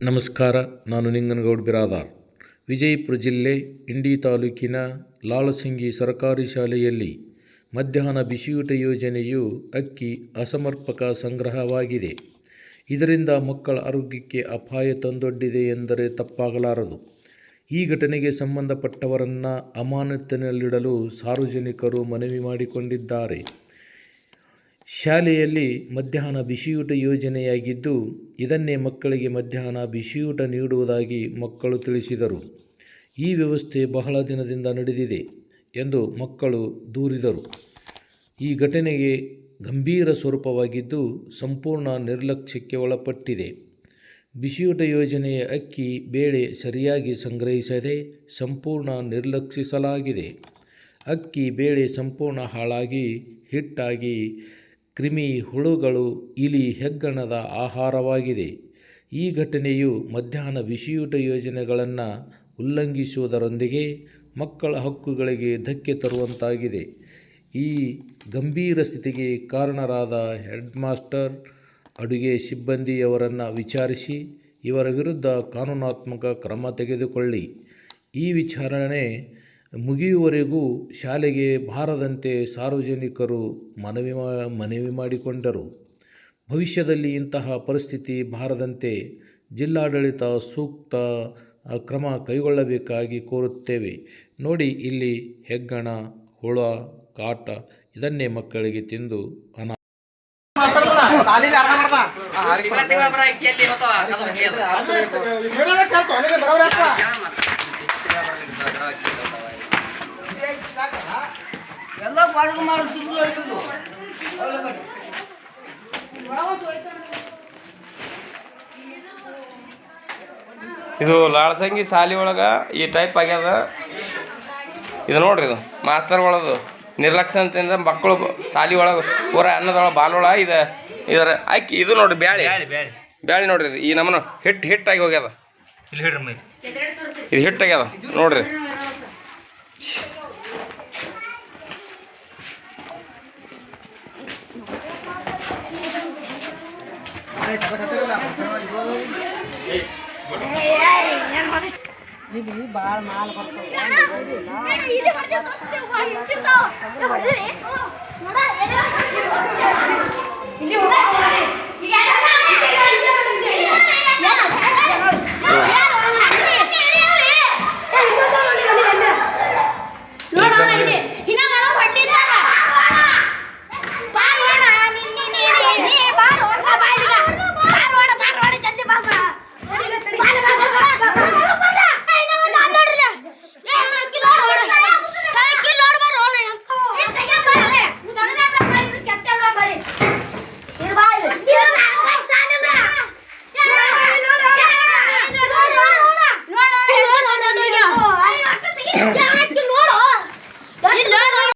ನಮಸ್ಕಾರ, ನಾನು ನಿಂಗನಗೌಡ ಬಿರಾದಾರ್ ವಿಜಯಪುರ ಜಿಲ್ಲೆ, ಇಂಡಿ ತಾಲೂಕಿನ ಲಾಳಸಿಂಗಿ ಸರ್ಕಾರಿ ಶಾಲೆಯಲ್ಲಿ ಮಧ್ಯಾಹ್ನ ಬಿಸಿಯೂಟ ಯೋಜನೆಯು ಅಕ್ಕಿ ಅಸಮರ್ಪಕ ಸಂಗ್ರಹವಾಗಿದೆ. ಇದರಿಂದ ಮಕ್ಕಳ ಆರೋಗ್ಯಕ್ಕೆ ಅಪಾಯ ತಂದೊಡ್ಡಿದೆ ಎಂದರೆ ತಪ್ಪಾಗಲಾರದು. ಈ ಘಟನೆಗೆ ಸಂಬಂಧಪಟ್ಟವರನ್ನು ಅಮಾನತಿನಲ್ಲಿಡಲು ಸಾರ್ವಜನಿಕರು ಮನವಿ ಮಾಡಿಕೊಂಡಿದ್ದಾರೆ. ಶಾಲೆಯಲ್ಲಿ ಮಧ್ಯಾಹ್ನ ಬಿಸಿಯೂಟ ಯೋಜನೆಯಾಗಿದ್ದು, ಇದನ್ನೇ ಮಕ್ಕಳಿಗೆ ಮಧ್ಯಾಹ್ನ ಬಿಸಿಯೂಟ ನೀಡುವುದಾಗಿ ಮಕ್ಕಳು ತಿಳಿಸಿದರು. ಈ ವ್ಯವಸ್ಥೆ ಬಹಳ ದಿನದಿಂದ ನಡೆದಿದೆ ಎಂದು ಮಕ್ಕಳು ದೂರಿದರು. ಈ ಘಟನೆಗೆ ಗಂಭೀರ ಸ್ವರೂಪವಾಗಿದ್ದು, ಸಂಪೂರ್ಣ ನಿರ್ಲಕ್ಷ್ಯಕ್ಕೆ ಒಳಪಟ್ಟಿದೆ. ಬಿಸಿಯೂಟ ಯೋಜನೆಯ ಅಕ್ಕಿ ಬೇಳೆ ಸರಿಯಾಗಿ ಸಂಗ್ರಹಿಸದೆ ಸಂಪೂರ್ಣ ನಿರ್ಲಕ್ಷಿಸಲಾಗಿದೆ. ಅಕ್ಕಿ, ಬೇಳೆ ಸಂಪೂರ್ಣ ಹಾಳಾಗಿ, ಹಿಟ್ಟಾಗಿ ಕ್ರಿಮಿ ಹುಳುಗಳು ಇಲಿ ಹೆಗ್ಗಣದ ಆಹಾರವಾಗಿದೆ. ಈ ಘಟನೆಯು ಮಧ್ಯಾಹ್ನ ಬಿಸಿಯೂಟ ಯೋಜನೆಗಳನ್ನು ಉಲ್ಲಂಘಿಸುವುದರೊಂದಿಗೆ ಮಕ್ಕಳ ಹಕ್ಕುಗಳಿಗೆ ಧಕ್ಕೆ ತರುವಂತಾಗಿದೆ. ಈ ಗಂಭೀರ ಸ್ಥಿತಿಗೆ ಕಾರಣರಾದ ಹೆಡ್ ಮಾಸ್ಟರ್ ಅಡುಗೆ ಸಿಬ್ಬಂದಿಯವರನ್ನು ವಿಚಾರಿಸಿ ಇವರ ವಿರುದ್ಧ ಕಾನೂನಾತ್ಮಕ ಕ್ರಮ ತೆಗೆದುಕೊಳ್ಳಿ. ಈ ವಿಚಾರಣೆ ಮುಗಿಯುವವರೆಗೂ ಶಾಲೆಗೆ ಬಾರದಂತೆ ಸಾರ್ವಜನಿಕರು ಮನವಿ ಮಾ ಮನವಿ ಮಾಡಿಕೊಂಡರು. ಭವಿಷ್ಯದಲ್ಲಿ ಇಂತಹ ಪರಿಸ್ಥಿತಿ ಬಾರದಂತೆ ಜಿಲ್ಲಾಡಳಿತ ಸೂಕ್ತ ಕ್ರಮ ಕೈಗೊಳ್ಳಬೇಕಾಗಿ ಕೋರುತ್ತೇವೆ. ನೋಡಿ ಇಲ್ಲಿ ಹೆಗ್ಗಣ ಹುಳ ಕಾಟ ಇದನ್ನೇ ಮಕ್ಕಳಿಗೆ ತಿಂದು ಅನಾ ಇದು ಲಾಳಸಂಗಿ ಸಾಲಿ ಒಳಗೆ ಈ ಟೈಪ್ ಆಗ್ಯದ. ಇದು ನೋಡ್ರಿ ಇದು ಮಾಸ್ತರ್ ಒಳದು. ನಿರ್ಲಕ್ಷ್ಯ ಅಂತಂದ್ರೆ ಮಕ್ಕಳು ಸಾಲಿ ಒಳಗೆ ಪೂರ ಅನ್ನದೊಳಗೆ ಬಾಲೊಳ ಇದು ಇದರ ಅಕ್ಕಿ ಇದು ನೋಡ್ರಿ ಬ್ಯಾಳಿ. ಬ್ಯಾಳಿ ನೋಡ್ರಿ ಇದು. ಈ ನಮ್ಮನ ಹಿಟ್ಟು ಹಿಟ್ಟಾಗಿ ಹೋಗ್ಯದ. ಇದು ಹಿಟ್ಟಾಗ್ಯದ ನೋಡ್ರಿ. ಇಲ್ಲಿ ಭಾಳ ಮಾಲ್ ಬರ್ತದೆ ಇಲ್ಲಿ ಬರ್ತೀವಿ